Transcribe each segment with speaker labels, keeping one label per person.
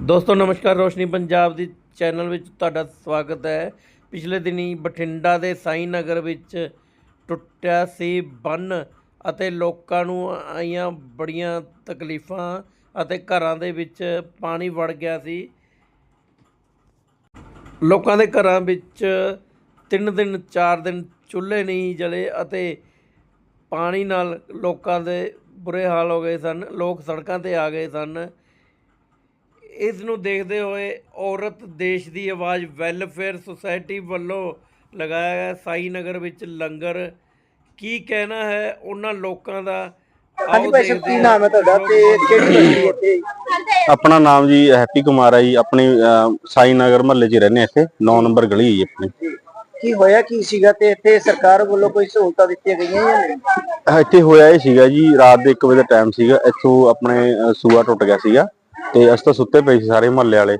Speaker 1: ਦੋਸਤੋ, ਨਮਸਕਾਰ। ਰੋਸ਼ਨੀ ਪੰਜਾਬ ਦੀ ਚੈਨਲ ਵਿੱਚ ਤੁਹਾਡਾ ਸਵਾਗਤ ਹੈ। ਪਿਛਲੇ ਦਿਨੀ ਬਠਿੰਡਾ ਦੇ ਸਾਈ ਨਗਰ ਵਿੱਚ ਟੁੱਟਿਆ ਸੀ ਬੰਨ ਅਤੇ ਲੋਕਾਂ ਨੂੰ ਆਈਆਂ ਬੜੀਆਂ ਤਕਲੀਫਾਂ ਅਤੇ ਘਰਾਂ ਦੇ ਵਿੱਚ ਪਾਣੀ ਵੜ ਗਿਆ ਸੀ। ਲੋਕਾਂ ਦੇ ਘਰਾਂ ਵਿੱਚ ਤਿੰਨ ਦਿਨ, ਚਾਰ ਦਿਨ ਚੁੱਲ੍ਹੇ ਨਹੀਂ ਜਲੇ ਅਤੇ ਪਾਣੀ ਨਾਲ ਲੋਕਾਂ ਦੇ ਬੁਰੇ ਹਾਲ ਹੋ ਗਏ ਸਨ। ਲੋਕ ਸੜਕਾਂ ਤੇ ਆ ਗਏ ਸਨ। ਇਸ ਨੂੰ ਦੇਖਦੇ ਹੋਏ ਔਰਤ ਦੇਸ਼ ਦੀ ਆਵਾਜ਼ ਵੈਲਫੇਅਰ ਸੁਸਾਇਟੀ ਵੱਲੋਂ ਲਗਾਇਆ ਗਿਆ। ਸਾਈ ਨਗਰ ਵਿੱਚ ਲੰਗਰ ਕੀ ਕਹਿਣਾ ਹੈ ਉਹਨਾਂ ਲੋਕਾਂ ਦਾ?
Speaker 2: ਹਾਂਜੀ
Speaker 1: ਆਓ
Speaker 2: ਭਾਈ ਸਾਹਿਬ
Speaker 1: ਦੇਖਦੇ
Speaker 2: ਕੀ
Speaker 1: ਹਾਂ।
Speaker 2: ਨਾਮ ਹੈ ਤੁਹਾਡਾ ਤੇ ਕਿਹੜੀ ਬਸਤੀ ਇੱਥੇ?
Speaker 3: ਆਪਣਾ ਨਾਮ ਜੀ ਹੈਪੀ ਕੁਮਾਰ ਹੈ ਜੀ। ਆਪਣੀ ਅਹ, ਸਾਈ ਨਗਰ ਮਹੱਲੇ 'ਚ ਰਹਿੰਦੇ ਹਾਂ ਇੱਥੇ। 9 ਨੰਬਰ ਗਲੀ ਹੈ ਜੀ ਆਪਣੀ।
Speaker 2: ਕੀ ਹੋਇਆ ਕੀ ਸੀਗਾ ਤੇ ਇੱਥੇ ਸਰਕਾਰ ਵੱਲੋਂ ਕੋਈ ਸਹੂਲਤਾਂ ਦਿੱਤੀਆਂ ਗਈਆਂ ਜਾਂ ਨਹੀਂ?
Speaker 3: ਇੱਥੇ ਹੋਇਆ ਇਹ ਸੀਗਾ ਜੀ। ਰਾਤ ਦੇ 1 ਵਜੇ ਦਾ ਟਾਈਮ ਸੀਗਾ। ਇੱਥੋਂ ਆਪਣੇ ਅਹ, ਸੂਆ ਟੁੱਟ ਗਿਆ ਸੀਗਾ। ਤੇ ਅਸੀਂ ਤਾਂ ਸੁੱਤੇ ਪਏ ਸੀ ਸਾਰੇ ਮਹੱਲੇ ਵਾਲੇ।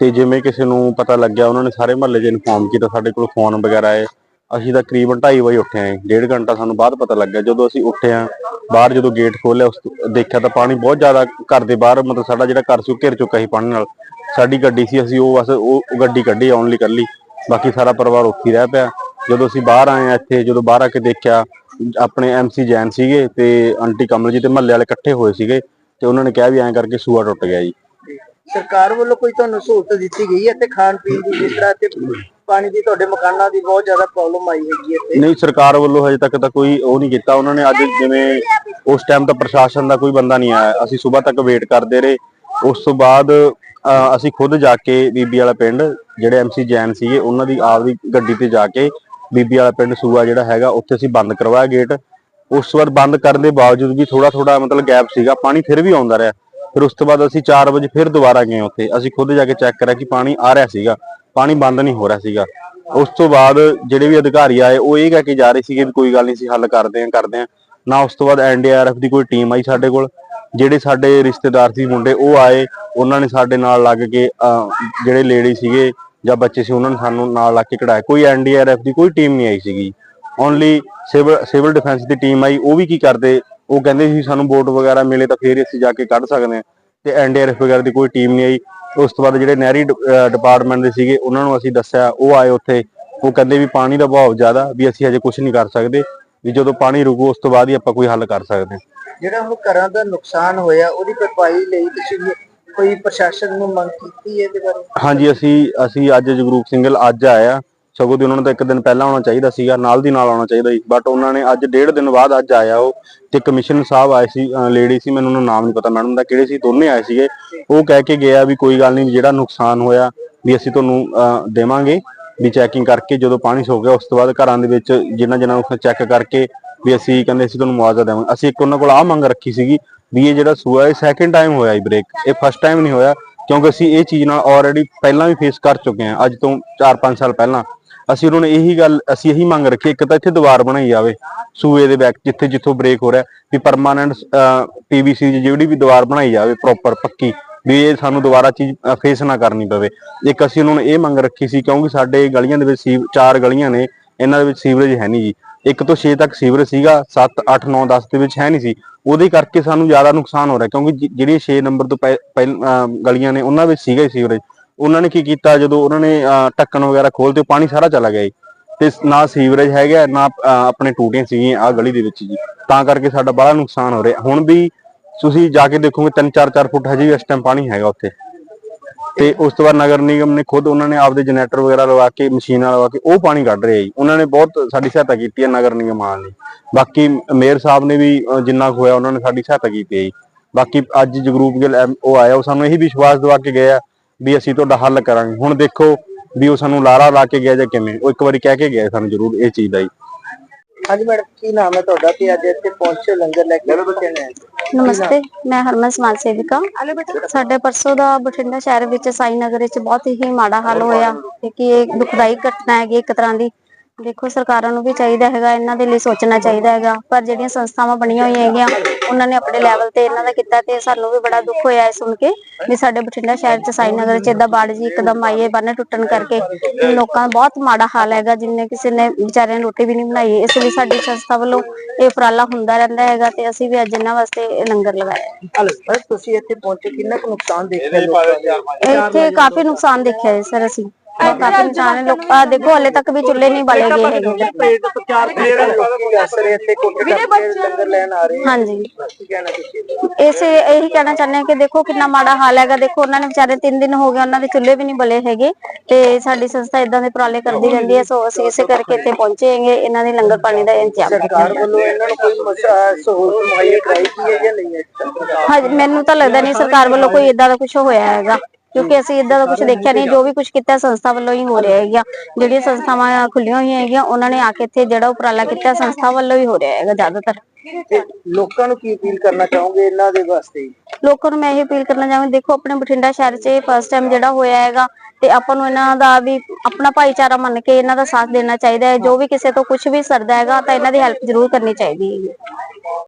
Speaker 3: ਤੇ ਜਿਵੇਂ ਕਿਸੇ ਨੂੰ ਪਤਾ ਲੱਗਿਆ, ਉਹਨਾਂ ਨੇ ਸਾਰੇ ਮਹੱਲੇ 'ਚ ਇਨਫੋਰਮ ਕੀਤਾ, ਸਾਡੇ ਕੋਲ ਫੋਨ ਵਗੈਰਾ ਆਏ। ਅਸੀਂ ਤਾਂ ਕਰੀਬਨ 2:30 ਵਜੇ ਉੱਠੇ ਆਂ ਡੇਢ ਘੰਟਾ ਸਾਨੂੰ ਬਾਅਦ ਪਤਾ ਲੱਗਿਆ, ਜਦੋਂ ਅਸੀਂ ਉੱਠੇ ਆਂ ਬਾਹਰ ਜਦੋਂ ਗੇਟ ਖੋਲ੍ਹਿਆ, ਉਸ ਦੇਖਿਆ ਤਾਂ ਪਾਣੀ ਬਹੁਤ ਜ਼ਿਆਦਾ ਘਰ ਦੇ ਬਾਹਰ, ਮਤਲਬ ਸਾਡਾ ਜਿਹੜਾ ਘਰ ਸੀ ਉਹ ਘਿਰ ਚੁੱਕਾ ਸੀ ਪਾਣੀ ਨਾਲ। ਸਾਡੀ ਗੱਡੀ ਸੀ, ਅਸੀਂ ਉਹ ਬਸ ਉਹ ਗੱਡੀ ਕੱਢੀ, ਆਉਣ ਲਈ ਲਈ ਬਾਕੀ ਸਾਰਾ ਪਰਿਵਾਰ ਉੱਥੇ ਹੀ ਰਹਿ ਪਿਆ। ਜਦੋਂ ਅਸੀਂ ਬਾਹਰ ਆਏ ਆ ਇੱਥੇ, ਜਦੋਂ ਬਾਹਰ ਆ ਕੇ ਦੇਖਿਆ, ਆਪਣੇ ਐਮਸੀ ਜੈਨ ਸੀਗੇ ਤੇ ਆਂਟੀ ਕਮਲ ਜੀ ਤੇ ਮਹੱਲੇ ਵਾਲੇ ਇਕੱਠੇ ਹੋਏ ਸੀਗੇ। ਤੇ ਉਹਨਾਂ ਨੇ ਕਿਹਾ ਵੀ ਐਂ ਕਰਕੇ ਸੂਆ ਟੁੱਟ ਗਿਆ ਜੀ।
Speaker 2: ਸਰਕਾਰ ਵੱਲੋਂ ਕੋਈ ਤੁਹਾਨੂੰ ਸਹੂਲਤ ਦਿੱਤੀ ਗਈ ਹੈ? ਤੇ ਖਾਣ ਪੀਣ ਦੀ ਜਿਸ ਤਰ੍ਹਾਂ ਤੇ ਪਾਣੀ ਦੀ ਤੁਹਾਡੇ ਮਕਾਨਾਂ ਦੀ ਬਹੁਤ ਜ਼ਿਆਦਾ ਪ੍ਰੋਬਲਮ ਆਈ ਹੈਗੀ ਹੈ ਇੱਥੇ।
Speaker 3: ਨਹੀਂ ਸਰਕਾਰ ਵੱਲੋਂ ਹਜੇ ਤੱਕ ਤਾਂ ਕੋਈ ਉਹ ਨਹੀਂ ਕੀਤਾ। ਉਹਨਾਂ ਨੇ ਅੱਜ ਜਿਵੇਂ ਉਸ ਟਾਈਮ ਤਾਂ ਪ੍ਰਸ਼ਾਸਨ ਦਾ ਕੋਈ ਬੰਦਾ ਨਹੀਂ ਆਇਆ। ਅਸੀਂ ਸਵੇਰ ਤੱਕ ਵੇਟ ਕਰਦੇ ਰਹੇ। ਉਸ ਤੋਂ ਬਾਅਦ ਅਸੀਂ ਖੁਦ ਜਾ ਕੇ ਬੀਬੀ ਵਾਲਾ ਪਿੰਡ ਜਿਹੜੇ ਐਮਸੀ ਜੈਨ ਸੀਗੇ ਉਹਨਾਂ ਦੀ ਆਪਦੀ ਗੱਡੀ ਤੇ ਜਾ ਕੇ ਬੀਬੀ ਵਾਲਾ ਪਿੰਡ ਸੂਆ ਜਿਹੜਾ ਹੈਗਾ ਉੱਥੇ ਅਸੀਂ ਬੰਦ ਕਰਵਾਇਆ ਗੇਟ ਉਸ ਤੋਂ ਬਾਅਦ ਬੰਦ ਕਰਨ ਦੇ ਬਾਵਜੂਦ ਵੀ ਥੋੜਾ ਥੋੜਾ ਮਤਲਬ ਗੈਪ ਸੀਗਾ, ਪਾਣੀ ਫਿਰ ਵੀ ਆਉਂਦਾ ਰਿਹਾ। ਫਿਰ ਉਸ ਤੋਂ ਬਾਅਦ ਅਸੀਂ 4 ਵਜੇ ਫਿਰ ਦੁਬਾਰਾ ਗਏ ਉੱਥੇ। ਅਸੀਂ ਖੁਦ ਜਾ ਕੇ ਚੈੱਕ ਕਰਿਆ ਕਿ ਪਾਣੀ ਆ ਰਿਹਾ ਸੀਗਾ, ਪਾਣੀ ਬੰਦ ਨਹੀਂ ਹੋ ਰਿਹਾ ਸੀਗਾ। ਉਸ ਤੋਂ ਬਾਅਦ ਜਿਹੜੇ ਵੀ ਅਧਿਕਾਰੀ ਆਏ, ਉਹ ਇਹ ਕਹਿ ਕੇ ਜਾ ਰਹੇ ਸੀਗੇ ਵੀ ਕੋਈ ਗੱਲ ਨਹੀਂ ਸੀ ਹੱਲ ਕਰਦੇ ਆਂ ਕਰਦੇ ਆਂ ਨਾ ਉਸ ਤੋਂ ਬਾਅਦ ਐਨਡੀਆਰਐਫ ਦੀ ਕੋਈ ਟੀਮ ਆਈ ਸਾਡੇ ਕੋਲ। ਜਿਹੜੇ ਸਾਡੇ ਰਿਸ਼ਤੇਦਾਰ ਸੀ ਮੁੰਡੇ, ਉਹ ਆਏ। ਉਹਨਾਂ ਨੇ ਸਾਡੇ ਨਾਲ ਲੱਗ ਕੇ ਜਿਹੜੇ ਲੇਡੀ ਸੀਗੇ ਜਾਂ ਬੱਚੇ ਸੀ, ਉਹਨਾਂ ਨੇ ਸਾਨੂੰ ਨਾਲ ਲੱਗ ਕੇ ਕਢਾਇਆ। ਕੋਈ ਐਨਡੀਆਰਐਫ ਦੀ ਕੋਈ ਟੀਮ ਨਹੀਂ ਆਈ ਸੀਗੀ। ਓਨਲੀ ਸਿਵਲ ਸਿਵਲ ਡਿਫੈਂਸ ਦੀ ਟੀਮ ਆਈ ਉਹ ਵੀ ਕੀ ਕਰਦੇ? ਉਹ ਕਹਿੰਦੇ ਸੀ ਸਾਨੂੰ ਬੋਟ ਵਗੈਰਾ ਮਿਲੇ ਤਾਂ ਫੇਰ ਅਸੀਂ ਜਾ ਕੇ ਕੱਢ ਸਕਦੇ ਹਾਂ। ਤੇ ਐਨਡੀਆਰਐਫ ਵਗੈਰਾ ਦੀ ਕੋਈ ਟੀਮ ਨਹੀਂ ਆਈ। ਉਸ ਤੋਂ ਬਾਅਦ ਜਿਹੜੇ ਨਹਿਰੀ ਡਿਪਾਰਟਮੈਂਟ ਦੇ ਸੀਗੇ ਉਹਨਾਂ ਨੂੰ ਅਸੀਂ ਦੱਸਿਆ ਉਹ ਆਏ ਉੱਥੇ। ਉਹ ਕਹਿੰਦੇ ਵੀ ਪਾਣੀ ਦਾ ਵਹਾਅ ਜ਼ਿਆਦਾ ਵੀ ਅਸੀਂ ਹਜੇ ਕੁਝ ਨਹੀਂ ਕਰ ਸਕਦੇ। ਵੀ ਜਦੋਂ ਪਾਣੀ ਰੁਕੂ ਉਸ ਤੋਂ ਬਾਅਦ ਹੀ ਆਪਾਂ ਕੋਈ ਹੱਲ ਕਰ ਸਕਦੇ ਹਾਂ।
Speaker 2: ਜਿਹੜਾ ਹੁਣ ਘਰਾਂ ਦਾ ਨੁਕਸਾਨ ਹੋਇਆ ਉਹਦੀ ਭਰਪਾਈ ਲਈ ਤੁਸੀਂ ਕੋਈ ਪ੍ਰਸ਼ਾਸਨ ਨੂੰ ਮੰਗ ਕੀਤੀ ਹੈ ਇਹਦੇ ਬਾਰੇ?
Speaker 3: ਹਾਂਜੀ ਅਸੀਂ ਅਸੀਂ ਅੱਜ ਜਗਰੂਪ ਸਿੰਘਲ ਅੱਜ ਆਇਆ ਸਗੋਂ ਦੀ ਉਹਨਾਂ ਨੂੰ ਤਾਂ ਇੱਕ ਦਿਨ ਪਹਿਲਾਂ ਆਉਣਾ ਚਾਹੀਦਾ ਸੀਗਾ, ਨਾਲ ਦੀ ਨਾਲ ਆਉਣਾ ਚਾਹੀਦਾ ਸੀ। ਬਟ ਉਹਨਾਂ ਨੇ ਅੱਜ ਡੇਢ ਦਿਨ ਬਾਅਦ ਅੱਜ ਆਇਆ ਉਹ, ਤੇ ਕਮਿਸ਼ਨ ਸਾਹਿਬ ਆਏ ਸੀ ਲੇਡੀ ਸੀ, ਮੈਨੂੰ ਉਹਨਾਂ ਨਾਮ ਨਹੀਂ ਪਤਾ ਮੈਡਮ ਦਾ, ਕਿਹੜੇ ਸੀ, ਦੋਨੇ ਆਏ ਸੀਗੇ। ਉਹ ਕਹਿ ਕੇ ਗਿਆ ਵੀ ਕੋਈ ਗੱਲ ਨਹੀਂ ਜਿਹੜਾ ਨੁਕਸਾਨ ਹੋਇਆ ਵੀ ਅਸੀਂ ਤੁਹਾਨੂੰ ਦੇਵਾਂਗੇ, ਵੀ ਚੈਕਿੰਗ ਕਰਕੇ ਜਦੋਂ ਪਾਣੀ ਸੋ ਗਿਆ, ਉਸ ਤੋਂ ਬਾਅਦ ਘਰਾਂ ਦੇ ਵਿੱਚ ਜਿੰਨਾ ਜਿੰਨਾ ਨੂੰ ਚੈੱਕ ਕਰਕੇ ਵੀ ਅਸੀਂ ਕਹਿੰਦੇ ਅਸੀਂ ਤੁਹਾਨੂੰ ਮੁਆਵਜ਼ਾ ਦੇਵਾਂਗੇ। ਅਸੀਂ ਇੱਕ ਉਹਨਾਂ ਕੋਲ ਆਹ ਮੰਗ ਰੱਖੀ ਸੀਗੀ ਵੀ ਇਹ ਜਿਹੜਾ ਸੂਆ, ਇਹ ਸੈਕਿੰਡ ਟਾਈਮ ਹੋਇਆ ਹੀ ਬ੍ਰੇਕ ਇਹ ਫਸਟ ਟਾਈਮ ਨਹੀਂ ਹੋਇਆ, ਕਿਉਂਕਿ ਅਸੀਂ ਇਹ ਚੀਜ਼ ਨਾਲ ਆਲਰੇਡੀ ਪਹਿਲਾਂ ਵੀ ਫੇਸ ਕਰ ਚੁੱਕੇ ਹਾਂ, ਅੱਜ ਤੋਂ 4-5 ਸਾਲ ਪਹਿਲਾਂ। ਅਸੀਂ ਉਹਨਾਂ ਨੂੰ ਇਹੀ ਗੱਲ, ਅਸੀਂ ਇਹੀ ਮੰਗ ਰੱਖੀ, ਇੱਕ ਤਾਂ ਇੱਥੇ ਦੀਵਾਰ ਬਣਾਈ ਜਾਵੇ, ਸੂਏ ਦੇ ਬੈਕ ਜਿੱਥੇ ਜਿੱਥੋਂ ਬ੍ਰੇਕ ਹੋ ਰਿਹਾ, ਵੀ ਪਰਮਾਨੈਂਟ ਪੀਵੀਸੀ ਦੀ ਜਿਹੜੀ ਵੀ ਦੀਵਾਰ ਬਣਾਈ ਜਾਵੇ ਪ੍ਰੋਪਰ ਪੱਕੀ, ਵੀ ਇਹ ਸਾਨੂੰ ਦੁਬਾਰਾ ਚੀਜ਼ ਫੇਸ ਨਾ ਕਰਨੀ ਪਵੇ। ਇੱਕ ਅਸੀਂ ਉਹਨਾਂ ਨੂੰ ਇਹ ਮੰਗ ਰੱਖੀ ਸੀ, ਕਿਉਂਕਿ ਸਾਡੇ ਗਲੀਆਂ ਦੇ ਵਿੱਚ ਸੀਵ, ਚਾਰ ਗਲੀਆਂ ਨੇ, ਇਹਨਾਂ ਦੇ ਵਿੱਚ ਸੀਵਰੇਜ ਹੈ ਨਹੀਂ ਜੀ। ਇੱਕ ਤੋਂ 6 ਤੱਕ ਸੀਵਰੇਜ ਸੀਗਾ 7 8 9 10 ਦੇ ਵਿੱਚ ਹੈ ਨਹੀਂ ਸੀ। ਉਹਦੇ ਕਰਕੇ ਸਾਨੂੰ ਜ਼ਿਆਦਾ ਨੁਕਸਾਨ ਹੋ ਰਿਹਾ, ਕਿਉਂਕਿ ਜਿਹੜੀਆਂ 6 ਨੰਬਰ ਤੋਂ ਪਹਿ- ਪਹਿਲ ਗਲੀਆਂ ਨੇ, ਉਹਨਾਂ ਵਿੱਚ ਸੀਗਾ ਹੀ ਸੀਵਰੇਜ। ਉਹਨਾਂ ਨੇ ਕੀ ਕੀਤਾ ਜਦੋਂ ਉਹਨਾਂ ਨੇ ਅਹ, ਢੱਕਣ ਵਗੈਰਾ ਖੋਲਤੇ ਉਹ ਪਾਣੀ ਸਾਰਾ ਚਲਾ ਗਿਆ ਜੀ। ਤੇ ਨਾ ਸੀਵਰੇਜ ਹੈਗਾ ਨਾ ਆਪਣੇ ਟੂਟੀਆਂ ਸੀਗੀਆਂ ਆ ਗਲੀ ਦੇ ਵਿੱਚ ਜੀ। ਤਾਂ ਕਰਕੇ ਸਾਡਾ ਬੜਾ ਨੁਕਸਾਨ ਹੋ ਰਿਹਾ। ਹੁਣ ਵੀ ਤੁਸੀਂ ਜਾ ਕੇ ਦੇਖੋਗੇ 3-4 ਫੁੱਟ ਹਜੇ ਵੀ ਇਸ ਟਾਈਮ ਪਾਣੀ ਹੈਗਾ ਉੱਥੇ। ਤੇ ਉਸ ਤੋਂ ਬਾਅਦ ਨਗਰ ਨਿਗਮ ਨੇ ਖੁਦ ਉਹਨਾਂ ਨੇ ਆਪਦੇ ਜਨਰੇਟਰ ਵਗੈਰਾ ਲਵਾ ਕੇ ਮਸ਼ੀਨਾਂ ਲਵਾ ਕੇ ਉਹ ਪਾਣੀ ਕੱਢ ਰਹੇ ਜੀ। ਉਹਨਾਂ ਨੇ ਬਹੁਤ ਸਾਡੀ ਸਹਾਇਤਾ ਕੀਤੀ ਹੈ ਨਗਰ ਨਿਗਮ ਆਉਣ ਲਈ। ਬਾਕੀ ਮੇਅਰ ਸਾਹਿਬ ਨੇ ਵੀ ਜਿੰਨਾ ਕੁ ਹੋਇਆ ਉਹਨਾਂ ਨੇ ਸਾਡੀ ਸਹਾਇਤਾ ਕੀਤੀ ਹੈ ਜੀ। ਬਾਕੀ ਅੱਜ ਜਗਰੂਪ ਗਿੱਲ ਐਮ- ਉਹ ਆਇਆ ਉਹ ਸਾਨੂੰ ਇਹੀ ਵਿਸ਼ਵਾਸ ਦਿਵਾ ਕੇ ਗਏ ਆ ਵੀ ਅਸੀਂ ਤੁਹਾਡਾ ਹੱਲ ਕਰਾਂਗੇ। ਹੁਣ ਦੇਖੋ ਵੀ ਉਹ ਸਾਨੂੰ ਲਾਰਾ ਲਾ ਕੇ ਗਿਆ ਜਾਂ ਕਿਵੇਂ। ਉਹ ਇੱਕ ਵਾਰੀ ਕਹਿ ਕੇ ਗਿਆ ਸਾਨੂੰ ਜ਼ਰੂਰ ਇਹ ਚੀਜ਼ ਦਾ ਜੀ
Speaker 2: ਹਾਂਜੀ ਮੈਡਮ ਕੀ ਨਾਮ ਹੈ ਤੁਹਾਡਾ? ਤੇ ਅੱਜ ਇੱਥੇ ਪਹੁੰਚੇ ਲੰਗਰ ਲੈ ਕੇ। ਕਿਹਨੇ
Speaker 4: ਨਮਸਤੇ ਮੈਂ ਹਰਮਨ ਸਮਾਜ ਸੇਵਿਕਾ। ਸਾਡੇ ਪਰਸੋਂ ਦਾ ਬਠਿੰਡਾ ਸ਼ਹਿਰ ਵਿੱਚ ਸਾਈ ਨਗਰ ਵਿੱਚ ਬਹੁਤ ਹੀ ਮਾੜਾ ਹਾਲ ਹੋਇਆ। ਕਿ ਇਹ ਦੁਖਦਾਈ ਘਟਨਾ ਹੈਗੀ ਇੱਕ ਤਰ੍ਹਾਂ ਦੀ। ਦੇਖੋ ਸਰਕਾਰਾਂ ਨੂੰ ਵੀ ਚਾਹੀਦਾ ਹੈਗਾ ਇਹਨਾਂ ਦੇ ਲਈ ਸੋਚਣਾ ਚਾਹੀਦਾ ਹੈਗਾ। ਪਰ ਜਿਹੜੀਆਂ ਸੰਸਥਾਵਾਂ ਬਣੀਆਂ ਹੋਈਆਂ ਹੈਗੀਆਂ ਉਹਨਾਂ ਨੇ ਆਪਣੇ ਲੈਵਲ ਤੇ ਇਹਨਾਂ ਦਾ ਕੀਤਾ ਤੇ ਸਾਨੂੰ ਵੀ ਬੜਾ ਦੁੱਖ ਹੋਇਆ ਇਹ ਸੁਣ ਕੇ ਵੀ ਸਾਡੇ ਬਠਿੰਡਾ ਸ਼ਹਿਰ ਚ ਸਾਈ ਨਗਰ ਚ ਏਦਾਂ ਬਾੜ ਜੀ ਇੱਕਦਮ ਆਈ ਹੈ ਬੰਨ ਟੁੱਟਣ ਕਰਕੇ। ਲੋਕਾਂ ਦਾ ਬਹੁਤ ਮਾੜਾ ਹਾਲ ਹੈਗਾ ਜਿੰਨੇ ਕਿਸੇ ਨੇ ਵਿਚਾਰਿਆਂ ਨੇ ਰੋਟੀ ਵੀ ਨਹੀਂ ਬਣਾਈ ਇਸ ਲਈ ਸਾਡੀ ਸੰਸਥਾ ਵੱਲੋਂ ਇਹ ਉਪਰਾਲਾ ਹੁੰਦਾ ਰਹਿੰਦਾ ਹੈਗਾ ਤੇ ਅਸੀਂ ਵੀ ਅੱਜ ਇਹਨਾਂ ਵਾਸਤੇ ਇਹ ਲੰਗਰ ਲਗਾਇਆ। ਹੈ।
Speaker 2: ਹਲੋ ਤੁਸੀਂ ਇੱਥੇ ਪਹੁੰਚੇ ਕਿੰਨਾ ਕੁ ਨੁਕਸਾਨ ਦੇਖਿਆ
Speaker 4: ਇੱਥੇ ਕਾਫੀ ਨੁਕਸਾਨ ਦੇਖਿਆ ਹੈ ਸਰ ਅਸੀਂ। ਬਹੁਤ ਕਾਫੀ ਨੁਕਸਾਨ ਹੈ ਲੋਕਾਂ ਦੇਖੋ ਹਲੇ ਤੱਕ ਵੀ ਚੁੱਲ੍ਹੇ ਨਹੀਂ ਬਾਲੇ ਗਏ ਹੈਗੇ।
Speaker 2: ਪੇਟ ਤੋਂ ਚਾਰ ਲੋਕੀ ਅਸਰ ਇੱਥੇ ਕੋਟੇ ਕਰਕੇ ਲੰਗਰ ਲੈਣ ਆ ਰਹੇ ਆ।
Speaker 4: ਹਾਂਜੀ।
Speaker 2: ਕੀ ਕਹਿਣਾ ਤੁਸੀਂ?
Speaker 4: ਇਸੇ ਇਹੀ ਕਹਿਣਾ ਚਾਹੁੰਦੇ ਹਾਂ ਕਿ ਦੇਖੋ ਕਿੰਨਾ ਮਾੜਾ ਹਾਲ ਹੈਗਾ। ਦੇਖੋ ਉਹਨਾਂ ਨੇ ਵਿਚਾਰੇ 3 ਦਿਨ ਹੋ ਗਏ ਉਹਨਾਂ ਦੇ ਚੁੱਲ੍ਹੇ ਵੀ ਨਹੀਂ ਬਲੇ ਹੈਗੇ ਤੇ ਸਾਡੀ ਸੰਸਥਾ ਇਦਾਂ ਦੇ ਉਪਰਾਲੇ ਕਰਦੀ ਰਹਿੰਦੀ ਹੈ ਸੋ ਅਸੀਂ ਇਸੇ ਕਰਕੇ ਇੱਥੇ ਪਹੁੰਚੇ ਹੈਗੇ। ਇਹਨਾਂ ਦੇ ਲੰਗਰ ਪਾਣੀ ਦਾ ਇੰਤਜ਼ਾਮ
Speaker 2: ਸਰਕਾਰ ਵੱਲੋਂ ਇਹਨਾਂ ਨੂੰ ਕੋਈ ਮਸਾ- ਸਹੂਲਤ ਮੁਹੱਈਆ ਕਰਾਈ ਗਈ ਹੈ ਜਾਂ ਨਹੀਂ ਹੈ?
Speaker 4: ਹਾਂਜੀ ਮੈਨੂੰ ਤਾਂ ਲੱਗਦਾ ਨਹੀਂ ਸਰਕਾਰ ਵੱਲੋਂ ਕੋਈ ਇਦਾਂ ਦਾ ਕੁਝ ਹੋਇਆ ਹੈਗਾ। ਕਿਉਂਕਿ ਅਸੀਂ ਇਦਾਂ ਦਾ ਕੁਝ ਦੇਖਿਆ ਨਹੀਂ ਜੋ ਵੀ ਕੁਝ ਕੀਤਾ ਸੰਸਥਾ ਵੱਲੋਂ ਹੀ ਹੋ ਰਿਹਾ ਹੈਗਾ। ਜਿਹੜੀਆਂ ਸੰਸਥਾਵਾਂ ਖੁੱਲੀਆਂ ਹੋਈਆਂ ਹੈਗੀਆਂ ਉਹਨਾਂ ਨੇ ਆ ਕੇ ਇੱਥੇ ਜਿਹੜਾ ਉਪਰਾਲਾ ਕੀਤਾ ਸੰਸਥਾ ਵੱਲੋਂ ਹੀ ਹੋ ਰਿਹਾ ਹੈਗਾ ਜ਼ਿਆਦਾਤਰ।
Speaker 2: ਤੇ ਲੋਕਾਂ ਨੂੰ ਕੀ ਅਪੀਲ ਕਰਨਾ ਚਾਹੋਗੇ ਇਹਨਾਂ ਦੇ ਵਾਸਤੇ?
Speaker 4: ਲੋਕਾਂ ਨੂੰ ਮੈਂ ਇਹ ਅਪੀਲ ਕਰਨਾ ਚਾਹਾਂਗੀ ਦੇਖੋ ਆਪਣੇ ਬਠਿੰਡਾ ਸ਼ਹਿਰ 'ਚ ਫਸਟ ਟਾਈਮ ਜਿਹੜਾ ਹੋਇਆ ਹੈਗਾ ਤੇ ਆਪਾਂ ਨੂੰ ਇਹਨਾਂ ਦਾ ਵੀ ਆਪਣਾ ਭਾਈਚਾਰਾ ਮੰਨ ਕੇ ਇਹਨਾਂ ਦਾ ਸਾਥ ਦੇਣਾ ਚਾਹੀਦਾ ਹੈ। ਜੋ ਵੀ ਕਿਸੇ ਤੋਂ ਕੁਝ ਵੀ ਸਰਦਾ ਹੈਗਾ ਤਾਂ ਇਹਨਾਂ ਦੀ ਹੈਲਪ ਜ਼ਰੂਰ ਕਰਨੀ ਚਾਹੀਦੀ ਹੈ।